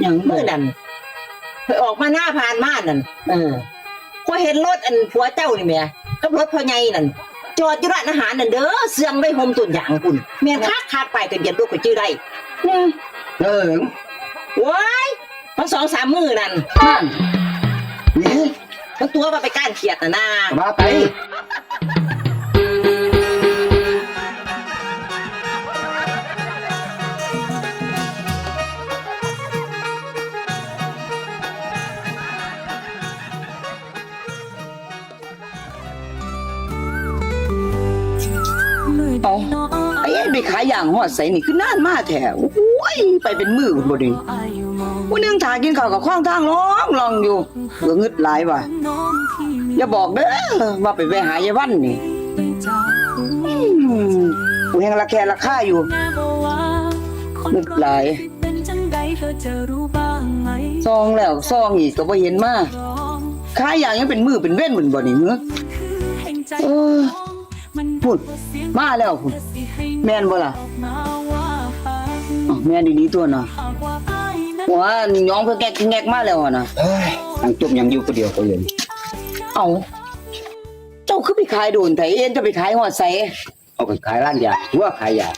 อย่างเมื่อนั้นไปออกมาหน้าพานมานั่นเออพอเห็นรถอันผัวเจ้านี่แหม่กับรถพ่อใหญ่นั่นจอดอยู่ร้านอาหารนั่นเด้อเสื่องได้โฮมตุนอย่างคุณแม่นคักคักไปทะเบียนรถก็ชื่อได้เออว้ายมันสองสามมือนั่นนั่นนี่มันตัวมาไปก้านเขียดน่ะนะมาไป เอไอ้เอ็นไปขายอย่างหอดใส่นี่คือนานมากแท้โอ้ยไปเป็นมือบดิวันนึงถ่ากินข้าวกับข้างทางร้องลองอยู่เบื่องึดหลายว่ะอย่าบอกเด้อว่าไปแวะหายายวันนี่อืมกูยังระแคะระค่าอยู่นึกหลายเงใดเธอจะรู้บ้างไหมซองแล้วซองอีกก็บ่เห็นมาขายอย่างยังเป็นมือเป็นเว้นเหมือนบ่นี่เนื้อ พูดมาแล้วพูดแม่นบ่ล่ะออกมาว่าฟังอ้าวแม่นดีๆตัวน่ะหากว่าอ้ายนั้นว่าน้องเพิ่นแกกแงกมาแล้วอะนะเอ้ยยังจุ่มยังอยู่คนเดียวก็เลยเอาเจ้าคือไปขายโดนไถเอ็นจะไปขายหอดใส่เอาไปขายร้านยาทั่วขายยา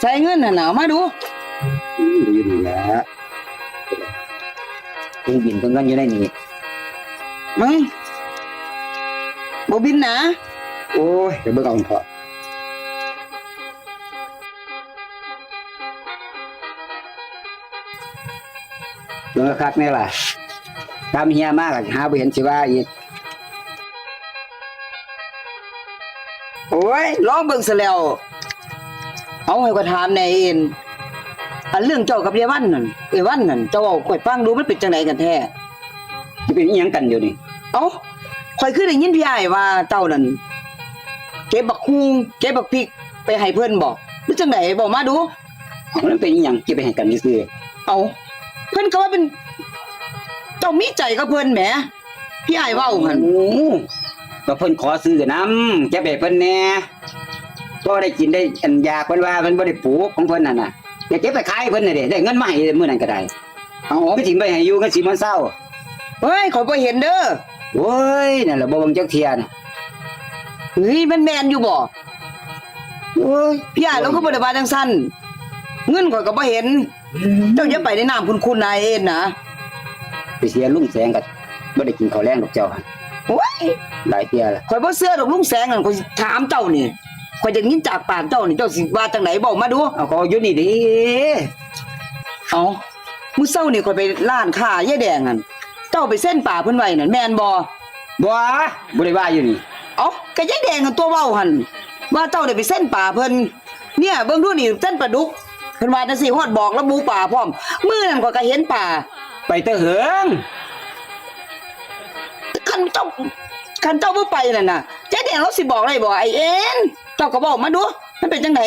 ใส่เงินน่ะหนาวมาดูอืมอยู่นี่แหละเครื่องบินเครื่องเงินอยู่ในนี้มึงบ่บินนะ โอ้ยเดี๋ยวเบิ่งเอาเถอะเบิ่งคักแน่ล่ะตามเฮียมากหาบ่เห็นสิว่าอีก โอ้ยลองเบิ่งซะแล้ว เอาให้ก็ถามแน่เอ็นอันเรื่องเจ้ากับยายวันนั่นเอ้ยวันนั่นเจ้าเว้าข่อยฟังดูมันเป็นจังไดกันแท้สิเป็นอีหยังกันอยู่นี่ เอ้าข่อยคือได้ยินพี่อ้ายว่าเจ้านั่น เก็บบักฮูงเก็บบักพริกไปให้เพิ่นบอกหรือจังไดบอกมาดูมันเป็นอีหยังที่ไปให้กันซื่อเอา เพิ่นก็ว่าเป็นเจ้ามีใจกับเพิ่นแหมพี่อ้ายเว้าๆหั่นโอ้ก็เพิ่นขอซื้อน้ำจะไปเพิ่นแหน่ก็ได้กินได้อันยากเพิ่นว่าเพิ่นบ่ได้ปลูกของเพิ่นนั่นน่ะอยากเก็บไปขายให้เพิ่นน่ะเด้ได้เงินมาให้มื้อนั้นก็ได้เอาก็สิไปให้อยู่กันสิมันเศร้าเฮ้ยขอยบ่เห็นเด้อโอ้ยนั่นแหละบ่เบิ่งจักเที่ยน่ะ เฮ้ยมันแม่นอยู่บ่โอ้ยพี่อ้ายเราก็บ่ได้ว่าจังซั่นเงินข่อยก็บ่เห็น เจ้าอย่าไปในน้ำคุณๆนายเอ็นนะไปเสียลุงแสงก็บ่ได้กินข้าวแรงดอกเจ้าหั่นโอ้ยหลายเที่ยละข่อยบ่เชื่อดอกลุงแสงนั่นข่อยสิถามเจ้านี่ข่อยจะยินจากปากเจ้านี่เจ้าสิว่าจังไหนบอกมาดูเอาก็อยู่นี่ดิเอามื้อเช้านี่ข่อยไปร้านค้ายายแดงนั่นเจ้าไปเส้นป่าเพิ่นไว้นั่นแม่นบ่บ่บ่ได้ว่าอยู่นี่ เอ้าก็ยายแดงกันตัวเว้าหั่นว่าเจ้าได้ไปเส้นป่าเพิ่นเนี่ยเบิ่งดูนี่เส้นปลาดุกเพิ่นว่าจังซี่ฮอดบอกระบุป่าพร้อมมื้อนั้นข่อยก็เห็นป่า ไปเตะเหิงคันเจ้าคันเจ้าบ่ไปนั่นน่ะยายแดงเราสิบอกได้บ่ไอ้เอ็นเจ้าก็บอกมาดูมันเป็นจังได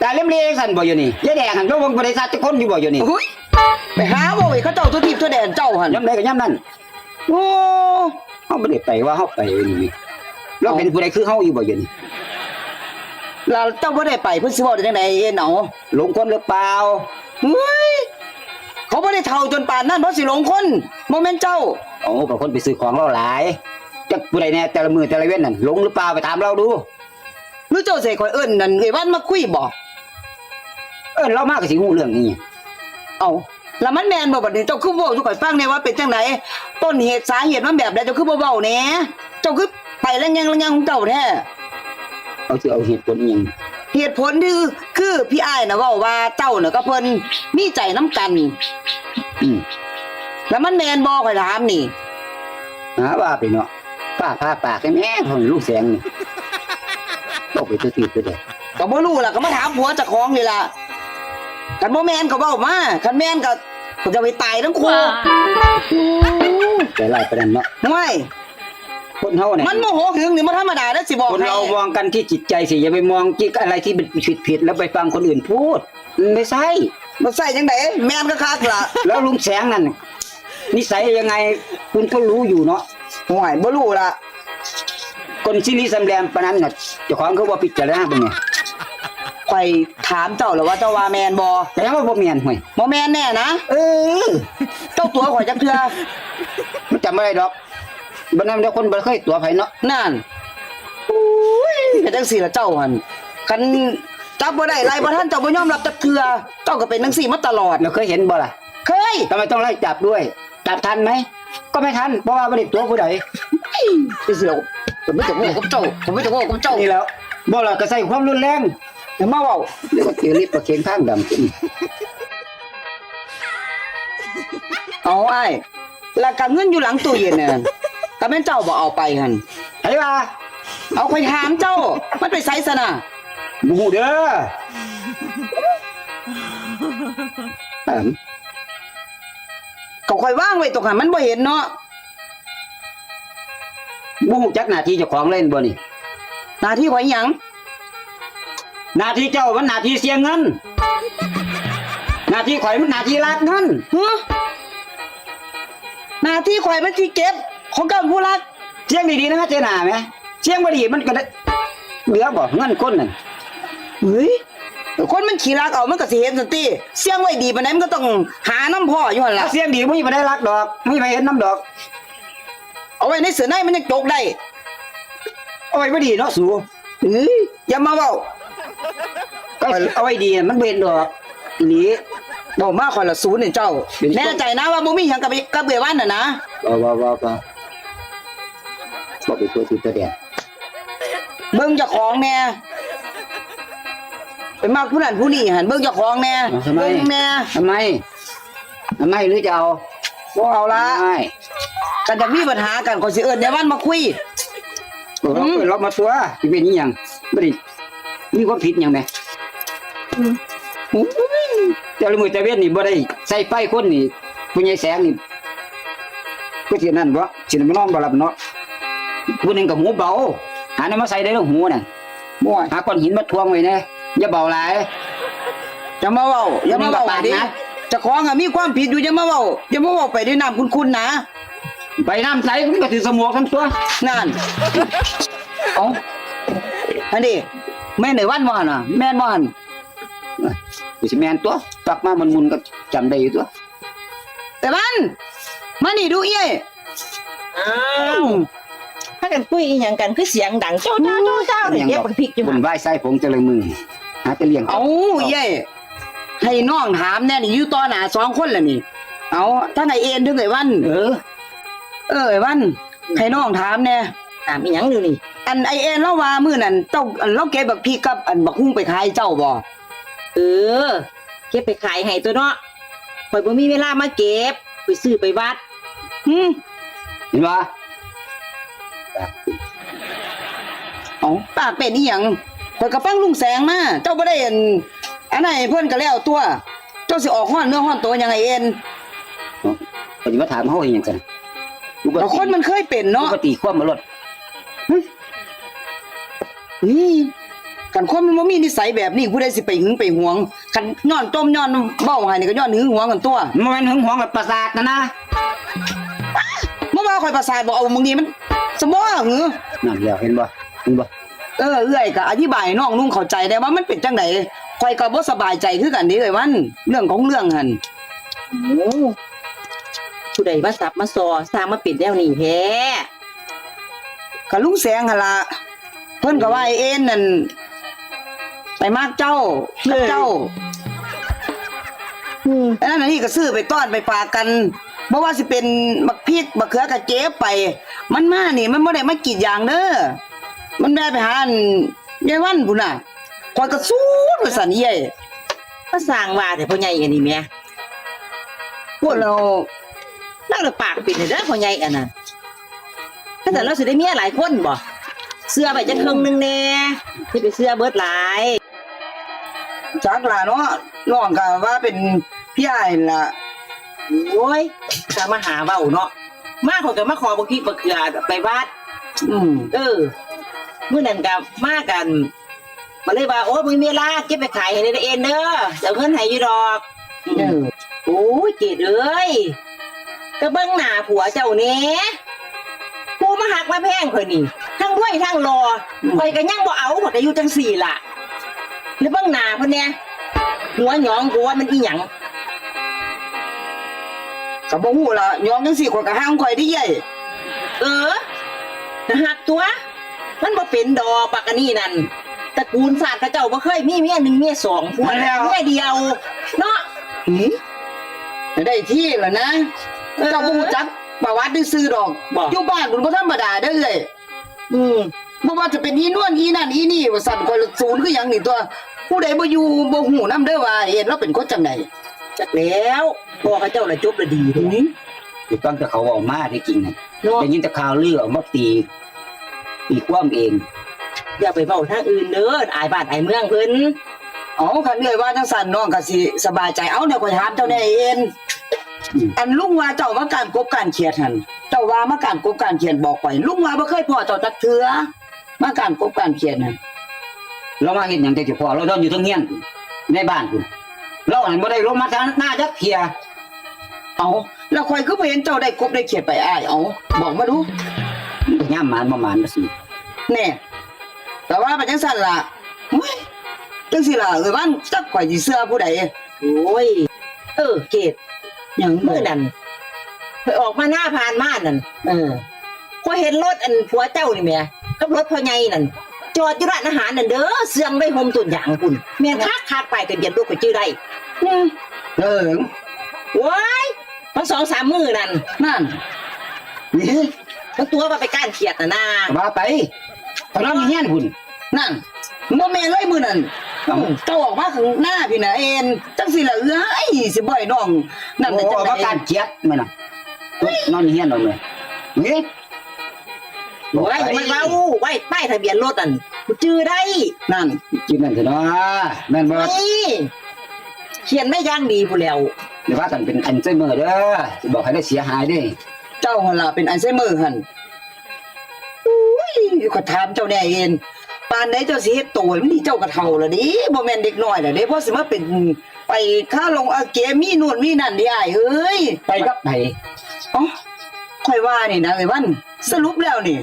ตาเล่มเลสั่นบ่อยู่นี่ยายแดงหั่นก็บ่บ่ได้ซัดจักคนอยู่บ่อยู่นี่อุ้ยไปหาบ่ไอ้เขาเจ้าตัวทิพย์ตัวแดนเจ้าหั่นยามใดก็ยามนั้นโอ้เฮาบ่ได้ไปว่าเฮาไปนี่ เราเป็นผู้ใดคือเฮาอยู่บ่อยู่นี่แล้วเจ้าบ่ได้ไปเพิ่นสิบอกได้จังไดเอ็นเอาหลงคนหรือเปล่าเฮ้ยเขาบ่ได้เฒ่าจนป่านนั้นเพราะสิหลงคนบ่แม่นเจ้าโอ้ก็คนไปซื้อของเราหลายจักผู้ใดแน่แต่ละมื้อแต่ละเว้นนั่นหลงหรือเปล่าไปถามเราดูหรือเจ้าสิข่อยเอิ้นนั่นเอ้ยวันมาคุยบ่เอิ้นเรามาก็สิฮู้เรื่องนี้เอาแล้วมันแม่นบ่บัดนี้เจ้าคือเว้าอยู่ข่อยฟังแน่ว่าเป็นจังไดต้นเหตุสาเหตุมันแบบใดเจ้าคือบ่เว้าแหน่เจ้าคือ ไปแล้วยังแล้วยังของเจ้าแท้เอาสิเอาเหตุผลอีหยังเหตุผลคือคือพี่อ้ายน่ะเว้าว่าเจ้าน่ะก็เพิ่นมีใจนํกัน อืมแล้วมันแม่นบ่ข่อยถามนี่ หาว่าไปเนาะป้าพาปากให้แม่ของลูกแสงนี่ต้องไปตื้อๆไปเด้อก็บ่รู้ล่ะก็มาถามผัวเจ้าของนี่ล่ะกันบ่แม่นก็เว้ามาคันแม่นก็ก็จะไปตายทั้งคู่แต่ไล่ประเด็นเนาะทำไม คนเฮาเนี่ยมันโมโหหึงนี่มันธรรมดาแล้วสิบอกคนให้เรามองกันที่จิตใจสิอย่าไปมองที่อะไรที่เป็นผิดผิดๆแล้วไปฟังคนอื่นพูดมันไม่ใช่มันใส่จังไดแม่นก็คักล่ะแล้วลุงแสงนั่นนิสัยยังไงคุณก็รู้อยู่เนาะห่วยบ่รู้ล่ะคนที่นี่สำแรมปานนั้นน่ะเจ้าของเขาว่าพิจารณาเป็นไงข่อยถามเจ้าแล้วว่าเจ้าว่าแมนบ่แต่ยังว่าบ่แม่นห่วยบ่แมนแน่นะเออเจ้าตัวข่อยจักเทื่อมันจำบ่ได้ดอก บ่นำเดี๋ยวคนบ่เคยตัวไผเนาะนั่นอุ้ยเป็นจังซี่ล่ะเจ้าหั่นคันจับบ่ได้ไล่บ่ทันเจ้าบ่ยอมรับจักเทื่อเจ้าก็เป็นจังซี่มาตลอดเราเคยเห็นบ่ล่ะ เคยทำไมต้องไล่จับด้วยจับทันไหมก็ไม่ทันเพราะว่าบ่ได้ตัวผู้ใดจังซี่ล่ะผมไม่จะโง่กับเจ้าผมไม่จะโง่กับเจ้านี่แล้วบ่ล่ะก็ใส่ความรุนแรงอย่ามาเว้าเดี๋ยวก็เจอลิบประเคนข้างดำขึ้นเอาไอ้แล้วก็เงินอยู่หลังตู้เย็นน่ะ ก็แม่นเจ้าบ่เอาไปหั่นไผว่าเอาข่อยถามเจ้า มันไปไสซะน่ะบ่ฮู้เด้อถามก็ข่อยว่างไว้ตรงหันมันบ่เห็นเนาะบ่ฮู้จักหน้าที่เจ้าของเล่นบ่นี่หน้าที่ข่อยหยังหน้าที่เจ้ามันหน้าที่เสียเงิน หน้าที่ข่อยมันหน้าที่รักเงินฮะหน้าที่ข่อยมันที่เก็บ ของเจ้าผู้รักเสียงดีๆนะเจ้าหน้าแหมเสียงบ่ดีมันก็ได้เหลือบ่เงินคนนั่นเฮ้ยคนมันขี้รักเอามันก็สิเห็นสันติเสียงไว้ดีปานใดมันก็ต้องหาน้ำพ่ออยู่หั่นล่ะถ้าเสียงดีบ่มีบ่ได้รักดอกไม่มีไปเห็นน้ำดอก เอาไว้ในเสือในมันยังจกได้เอาไว้บ่ดีเนาะสูเฮ้ยอย่ามาเว้าก็เอาไว้ดีน่ะมันบ่เห็นดอกอีหลีเว้ามาข่อยละศูนย์นี่เจ้าเป็นแน่ใจนะว่าบ่มีหยังกับกับเกวันน่ะนะบ่บ่บ่ บ่บ่ไปตัวที่ตัวแดงเบิ่งเจ้าของแน่ไปมากผู้นั้นผู้นี้หันเบิ่งเจ้าของแน่เอาทำไม เบิ่งแน่ทำไมทำไมหรือจะเอาบ่เอาละไม่กันจะมีปัญหากันขอยสิเอิ้นในวันมาคุยเราอืมเรามาตัวทีเป็นอีหยังบ่ได้มีความผิดหยังแหมแต่ละมือแต่เว้นนี่บ่ได้ใส่ไฟคนนี่ผู้ใหญ่แสงนี่ก็สินั่นบ่สิมานอนบ่หลับเนาะ ผู้หนึงก็หูเบาหาแนมาใส่ได้ล้วหูน่ะบ่อยหาก้อนหินมาทวงไว้น่อย่าเบาหลายอย่ามาเว้าอย่ามาเว้ามึงก็ปดินะเจ้องอะมีความผิดอยู่อย่ามาเว้าอย่ามาเว้าไปด้วยน้ำคุณๆนะไปน้ำใสมันก็สิสมองทั้งตัวนั่นเอาอันนี้แม่นในวันบ่หั่นน่ะ แม่นบ่หั่นกูสิแม่นตัวปักมามันมุนก็จำได้อยู่ตัว แต่มันมานี่ดูเอ้ยอ้าว กันคุยอีหยังกันคือเสียงดังเจ้าเจ้าเจ้าเจ้าเนี่ยเก็บบักพริกอยู่บุหั่ญนไหว้ไส้ผมจะเลยมือหาแต่เลี้ยงเอาเอ้ยให้น้องถามแน่นี่อยู่ต่อหน้าสองคนแล้วนี่ เอาทั้งไอเอ็นทั้งไอวัน เออ เออไอวันให้น้องถามแน่ถามอีหยังอยู่นี่ อันไอเอ็นเล่าว่ามื้อนั้นเจ้าอันเราเก็บบักพริกกับอันบักฮุ้งไปขายเจ้าบ่เออ เก็บไปขายให้ตัวเนาะข่อยบ่มีเวลามาเก็บไปซื้อไปวัดหึ เห็นปะ เอาปากเป็นอีหยังข่อยก็ฟังลุงแสงมา เจ้าบ่ได้อันอันไหนเพิ่นก็แล้วตัว เจ้าสิออกฮ้อนเนื้อฮ้อนตัวยังไงเอ็นปฏิมาถามเขาเห็นยังกันแต่คนมันเคยเป็นเนาะเนาะปกติความมาลดนี่กันคนมันบ่มีนิสัยแบบนี้ผู้ใดสิไปหึงไปหวงกันย้อนต้มย้อนเบ้าให้นี่ก็ย้อนหึงหวงกันตัวมันเป็นหึงหวงแบบประสาทนะนะเมื่อวานข่อยประสาทบอกเอามึงนี่มัน สมองหือนั่นแล้วเห็นบ่เห็นบ่เออเอื้อยก็อธิบายให้น้องนุ่งเข้าใจได้ว่ามันเป็นจังไดข่อยก็บ่สบายใจคือกันเด้เอ้ยวันเรื่องของเรื่องหั่นโอ้ผู้ใดมาสับมาซอสร้างมาปิดแนวนี้แท้ก็ลุงแสงหั่นล่ะเพิ่นก็ว่าไอ้เอ็นนั่นไปมากเจ้ากับเจ้าอืมอันนั้นอันนี้ก็ซื้อไปต้อนไปฝากกัน บ่ว่าสิเป็นบักพริกบักเขือก็เจ๊ไป มันมานี่ มันบ่ได้มากรีดยางเด้อมันได้ไปหาอันยายวันพุ่นน่ะข่อยก็สู้ว่าซั่นเย้ยมาสร้างว่าแต่พ่อใหญ่อันนี้แม่พวกเราเล่าแต่ปากปิดเด้อพ่อใหญ่อันน่ะถ้าแต่เราสิได้เมียหลายคนบ่เสื้อไปจะครึ่องหนึงแน่ที่ไปเสื้อเบิดหลายจักล่ะเนาะน้องก็ว่าเป็นพี่อ้ายล่ะ โอ้ยจะมาหาเว้าเนาะมาเขาก็มาขอบ่คิดบ่เกลือไปวัด อืมเออมื้อนั้นก็มากันมาเลยว่าโอ้ยมึงมีเวลาเก็บไปขายให้ได้เองเด้อเดี๋ยวเงินให้อยู่ดอกอืเอมอโอ้ยเกดเอ้ยก็เบิ่งหน้าผัวเจ้าแหน่ผู้มาหักมาแพงข่อยนี่ทั้งด้วยทั้งรอข่อยก็ยังบ่เอาข่อยก็อยู่จังสี่ล่ะแล้วเบิ่งหน้าเพิ่นแน่หัวหยองกูว่ามันอีหยัง ก็บ่ฮู้ล่ะยอมจังซี่ข่อยก็ห้ามข่อยได้ใหญ่เออนะหักตัว มันบ่เป็นดอกปากอันนี้นั่นตระกูลศาสตร์พระเจ้าบ่เคยมีเมียหนึ่งเมียสองผัวเมียเดียว เนาะ หืมได้ที่แล้วนะเออ เจ้าบ่รู้จักประวัติได้ซื้อดอกบอกอยู่บ้านมันบ่ธรรมดาเด้อเอ้ยอืมบ่ว่าจะเป็นอีนวลอีนั่นอีนี่ว่าสั่นข่อยละศูนย์คือหยังนี่ตัว ผู้ใดบ่อยู่บ่ฮู้นำเด้อว่าเอ็นเราเป็นคนจังได จักแล้วพ่อพระเจ้าละจบละดีเด้หืมถูกต้องแต่เขาเอามาที่จริงน่ะเนาะได้ยินแต่ข่าวลือเอามาตีตีความเอง อย่าไปเว้าทางอื่นเด้ออายบ้านอายเมืองเพิ่นเอาคันเอ้ยว่าจังสั่นน้องก็สิสบายใจเอาเดี๋ยวข่อยถามเจ้าแน่เอ็นอันลุงว่าเจ้ามาการกบการเขียดหันเจ้าว่ามาการกบการเขียนบอกไปลุงว่าบ่เคยพอเจ้าจักเทือมาการกบการเขียนหันเรามาเห็นอย่างแต่พอเราเดินอยู่ทั้งเฮียนในบ้านคุณ เราอันบ่ได้ลงมาทางหน้าจักเทียเอาแล้วข่อยคือบ่เห็นเจ้าได้กบได้เขียดไปอ้ายเอาบอกมาดูย่ามหมานประมาณนั้นสิแน่แต่ว่าเป็นจังซั่นล่ะหุ้ยจังสิล่ะเอ้ยวันจักข่อยสิเชื่อผู้ใดโอ้ยเออเกดหยังมื้อนั้นเพิ่นออกมาหน้าผ่านมานั่นเออก็เห็นรถอันผัวเจ้านี่แหม่กับรถพ่อใหญ่นั่น จอดอยู่ร้านอาหารนั่นเด้อเสื่องไว้ห่มต้นยางพุ่นแม่นคักคักไปทะเบียนรถก็ชื่อได้อืมเออว้ายมันสองสามมือนั่นนั่นนี่มันตัวว่าไปก้านเขียดน่ะนะว่าไปตอนนั้นมีเฮียนคุณนั่นบ่แม่นเลยมื้อนั้นเอ้าเจ้าออกมาข้างหน้าพี่น่ะเอ็นจังสิล่ะเอ้ยสิบ่ให้น้องนั่นโอ้ได้จังว่าได๋การเจียดมันน่ะนอนเฮียนเอาเลยนี่ ไว้มันเว้าไว้ป้ายทะเบียนรถนั่นกูชื่อได้นั่นกินนั่นเถอะเนาะแม่นบ่นี่เขียนไม่ย่างดีผู้แล้วเดี๋ยวว่ากันเป็นอันเซเมอร์เด้อสิบอกให้ได้เสียหายเด้เจ้าหั่นล่ะเป็นอัลไซเมอร์หั่นอุ้ยก็ถามเจ้าแน่เองปานใดเจ้าสิเฮ็ดโตมันนี่เจ้าก็เฒ่าแล้วดิบ่แม่นเด็กน้อยแล้วเด้เพราะสิมาเป็นไปค่าลงอาเกมีนู่นมีนั่นดิอ้ายเอ้ยไปกับไผเอ๋อค่อยว่านี่นะไอ้วันสรุปแล้วนี่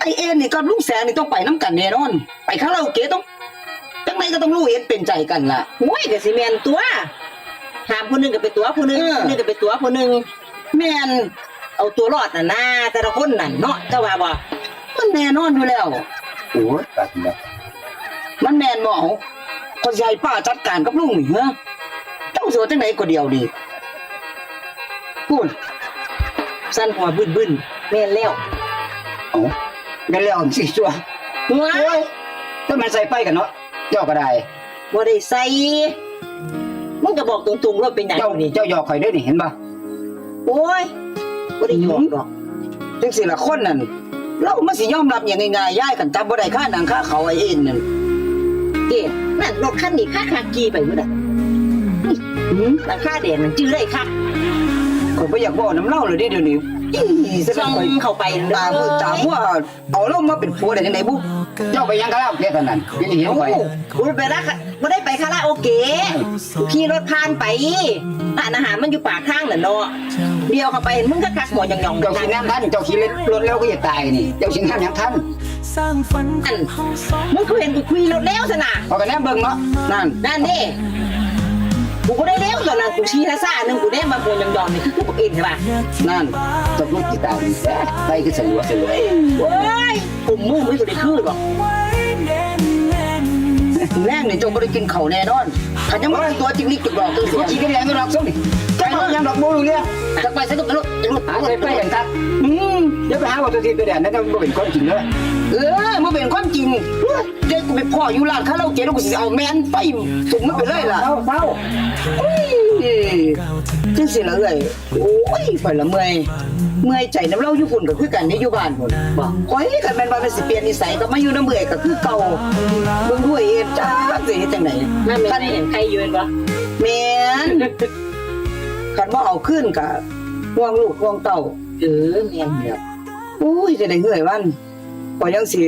ไอเอ็นนี่กับลุงแสงนี่ต้องไปน้ำกันแน่นอน ไปคาราโอเกะต้องจังไดก็ต้องรู้เห็นเป็นใจกันล่ะ โอ้ยก็สิแม่นตัวถามผู้หนึงก็ไปตัวผู้หนึงเออผู้หนึงก็ไปตัวผู้หนึงแม่นเอาตัวรอดน่ะนะแต่ละคนนั่นเนาะเจ้าว่าบ่มันแน่นอนอยู่แล้ว โอ้ยตัดแล้วมันแม่นบ่เอาคนใหญ่ป้าจัดการกับลุงนี่ฮะเจ้าสัวจังไดก็เดียวดีพูดสั้นหัวบึ้นๆแม่นแล้วโอ้ แม่นแล้วสิชัวหัวโอ้ยถ้ามันใส่ไปกันเนาะเจ้าก็ได้ บ่ได้ใส่มึงก็บอกตรงๆว่าเป็นหยังเจ้านี่เจ้าหยอกข่อยได้นี่เห็นป่ะโอ้ยบ่ได้หยอกดอกจังสิละคนนั่นเรามันสิยอมรับอย่างง่ายๆย้ายกันจับบ่ได้ค่าหนังค่าเขาไอเอ็นนั่นเอ๊ะนั่นรถคันนี้ค่าคากีไปมื้อน่ะหืมหลังคาแดงนั่นจื้อได้คักข่อยบ่อยากบอกน้ำเล่าเลยเด้เดี๋ยวนี้ อีสซ่นัองข่อยเข้าไปตามือตามัวเอาเรามาเป็นผัวได้จังไดบุเจ้าไปยังกะลาเพียตอนนั้นยังเห็นโอ้ข่อยกูไปละบ่ได้ไปคาราโอเกะกูขี่รถผ่านไปร้านอาหารมันอยู่ปากทางน่ะเนาะเดียวเข้าไปมึงก็คักหมอหยองๆเจ้าขี่น้ำท่านเจ้าขี่รถเร็วก็จะตายนี่เจ้าขี่น้ำยังท่านสร้างฝันของเขาสอง มึงก็เห็นกูคุยรถแล้วซะน่ะพอกันแน่เบิ่งเนาะนั่น นั่นนี่ กูก็ได้เร็วตอนนั้นกูชี้ท่าซ่าหนึงกูได้มาโบนยองๆนี่คือกูเองใช่ป่ะนั่นตกลูกที่ตายนี่แซ่ไปคือสลัวสลัวโอ้ยกลุ่มมือไม่กูได้คืนหรอกไว้แน่นแน่นแรงนี่เจ้าบ่ได้กินข้าวแน่นอนขันยังบ่ได้ตัวจริงนี่จุกดอกตัวเสีกูยขี่กันแรงก็ดอกส้มนี่เจ้ายังดอกบูรู้เรื่องจักไปซะก็รถรถหาใส่ไปกันครับอืมเดี๋ยวไปหาว่าตัวที่ตัวแดนนั่นมันเป็นคนจริงเลย เออมันเป็นความจริงเด็กกูไปพ่ออยู่ร้านคาราโอเกะแล้วกูสิเอาแมนไปสุ่มมันไปเลยล่ะเฝ้าเฝ้าจังสิละเอ้ยโอ้ยไปละเมื่อยเมื่อยใจน้ำเล่าอยู่พุ่นก็คือกันนี่อยู่บ้านพุ่นบอกโอ้ยกันแม่นว่าเป็นสิเปลี่ยนนิสัยก็มาอยู่น้ำเมื่อยก็คือเก่าเบิ่งด้วยเอ็นจ้าสิเฮ็ดจังได๋นั่นไม่เห็นใครยืนปะแม่นคันบ่เอาขึ้นก็ห่วงลูกห่วงเต้าเออเมียนเดียวโอ้ยจะได้เงื่อยวัน ก็ยังสิ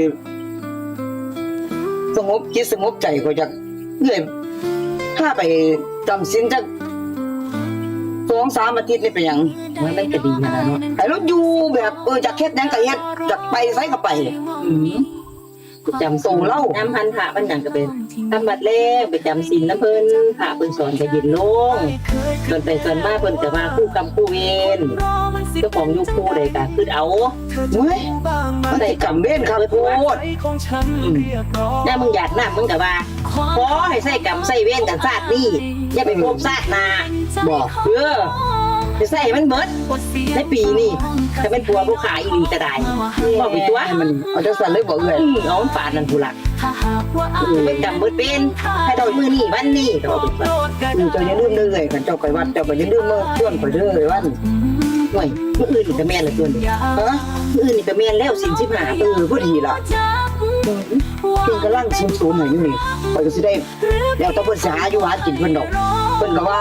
สงบคิดสงบใจก็จะเรื่อยถ้าไปจำศีลจักสองสามอาทิตย์นี่เป็นหยังมันไม่ก็ดีนะเนาะแต่รถอยู่แบบเออจากเฮ็ดหยังก็เฮ็ดจากไปไสก็ไปอืม จำส่งเล่าน้ำพันพระมันหยังก็เป็นทำบัดแรกไปจำศีลน้ำเพิ่นพระเพิ่นสอนก็ยินลงส่วนไปส่วนมาเพิ่นก็ว่าคู่กรรมคู่เวรเจ้าของอยู่คู่ใดก็คือเอาเฮ้ยมันสิจำเว้นครับโพดของฉันเรียกร้องแน่มึงอยากน้ำมึงก็ว่าขอให้ใส่กรรมใส่เวรกันชาตินี้อย่าไปพบชาติหน้าบอกเออ จะใส่ให้มันเบิดในปีนี้จะเป็นผัวผู้ขายอีหลีก็ได้บอกไปตัวให้มันเอาจังซั่นเลยบ่เอ้ยอืมเอามันปาดนั่นผู้ละจะเป็นกรรมเบิดเป็นให้ดอยมือนี่วันนี้ก็บอกไปตัวอืมเจ้าอย่าลืมเด้อเอ้ยคันเจ้าไปวัดเจ้าก็อย่าลืมมาชวนข่อยเด้อเอ้ยวันห่วยมืออื่นนี่ก็แม่นละตัวนี้ฮะมืออื่นนี่ก็แม่นแล้วสิ่งที่หาเออพอดีล่ะเพิ่นกำลังสูงๆให้อยู่นี่ข่อยก็สิได้แล้วแต่เพิ่นสิหาอยู่หากินเพิ่นดอกเพิ่นก็ว่า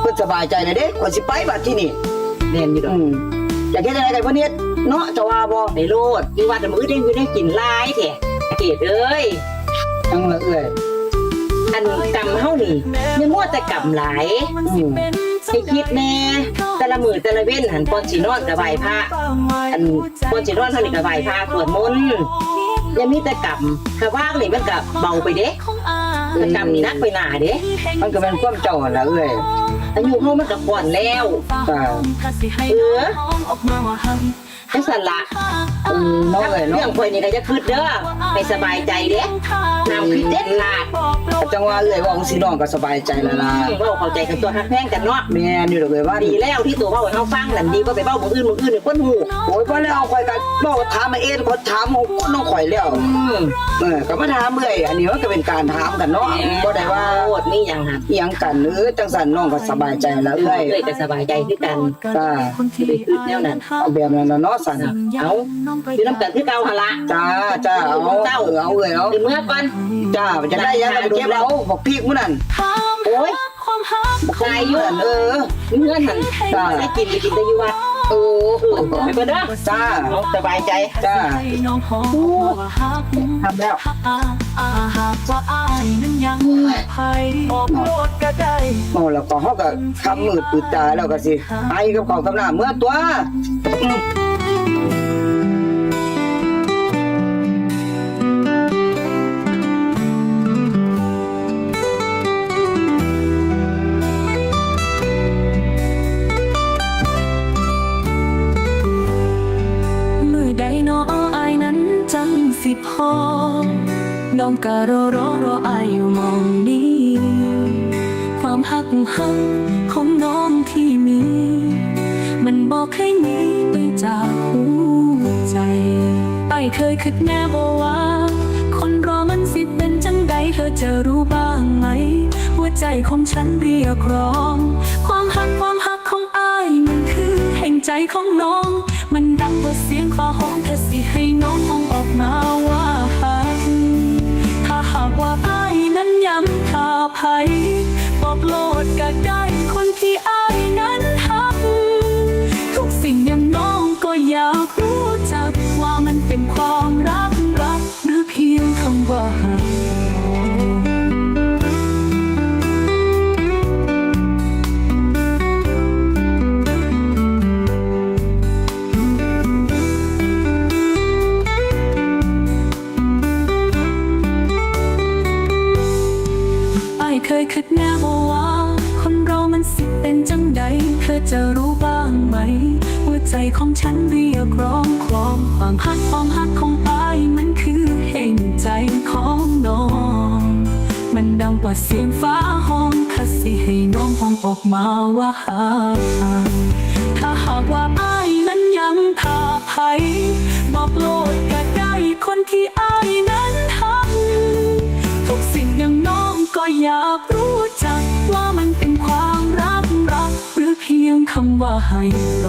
เพิ่นสบายใจเลยเด้ข่อยสิไปบัดที่นี่แม่นอยู่ดออืกมอยากเฮ็ดจังไดกันเพิ่นเฮ็ดเนาะเจ้าว่าบ่ในโลดที่ว่าแต่มือได้มือได้กินหลายแท้เกดเอ้ยจังละเอ้ยอันกรรมเฮานี่ยังมัวแต่กรรมหลายอืมให้คิดแน่แต่ละมือแต่ละเว้นหันปอนสินอนกับไหว้พระ อันปอนสินอนเท่านี้กับไหว้พระสวดมนต์ยังมีแต่กรรมถ้าว่างนี่มันก็เบาไปเด้ แต่กรรมนี่นักไปหนาเด้มันก็เป็นความเจ้าหั่นล่ะเอ้ย อายุเฮามันก็ก่อนแล้วอ่าเออ จังซั่นละเออเนาะเอ้ยเรื่อเนาะงข่อยนี่ก็จะคิดเด้อให้สบายใจเด้นำคิดเด็ดขาดจังว่าเอ้ยเว่าจังซี่น้องก็สบายใจแล้วล่ะเว้าเข้าใจกันตัวฮักแพงกันเนาะแม่นอยู่ดอกเอ้ยว่าดีแล้วที่ตัวเว้าให้เฮาฟังนั่นดีกว่าไปเว้าบ่อื่นบ่อื่นนี่คนฮู้โอ้ยพอแล้วข่อยก็บอกถามมาเองพอถามของคนน้องข่อยแล้วอืมเออก็มาถามเอ้ยอันนี้มันก็เป็นการถามกันเนาะบ่ได้ว่าโคตรมีหยังหันอีหยังกันเออจังซั่นน้องก็สบายใจแล้วเอ้ยเอ้ยก็สบายใจคือกันจ้าไปคืดแนวนั้นเอาแบบนั้นน่ะเนาะสั่นเอาอยู่น้ำกันคือเก่าหั่นละจ้าจ้าเอาเอาเออเอาเอ้ยเอาคือเมื่อก่อนจ้าจะได้ยังก็ไปเก็บเอาบอกพี่มื้อนั้นโอ้ยความหักตายอยู่เออเมื่อหันจ้าได้กินไปกินแต่อยู่วัดโอ้ไปเบิ่งเด้อจ้าเอาสบายใจจ้าน้องหอมว่าหักทำแล้วอาอาหากว่าอายนั้นยังภัยออกโลดก็ได้โอ้แล้วก็เฮาก็คำมืดปืดตาแล้วก็สิไอ้กับเขาวกับน้ำเมื่อตัว ก็รอรอรออายมองนี้ความหักหักของน้องที่มี มันบอกเคยหนีไปจากหัวใจไอ้เคยคิดแน่บว่า คนรอมันสิเป็นจังใดเธอจะรู้บ้างไหม หัวใจของฉันเรียกร้อง ความหักความหักของอายมันคือแห่งใจของน้อง มันดังกว่าเสียงฟ้าห้องแค่สิให้น้องมองออกมาว่าำทาภัยบอกโลดก็ได้ มาว่าหาถ้าหากว่าอ้ายนั้นยังทาภัยบอกโลดก็ได้คนที่อ้ายนั้นทำทุกสิ่งอย่างน้องก็อยากรู้จัก ว่ามันเป็นความรักรัก หรือเพียงคำว่าให้โล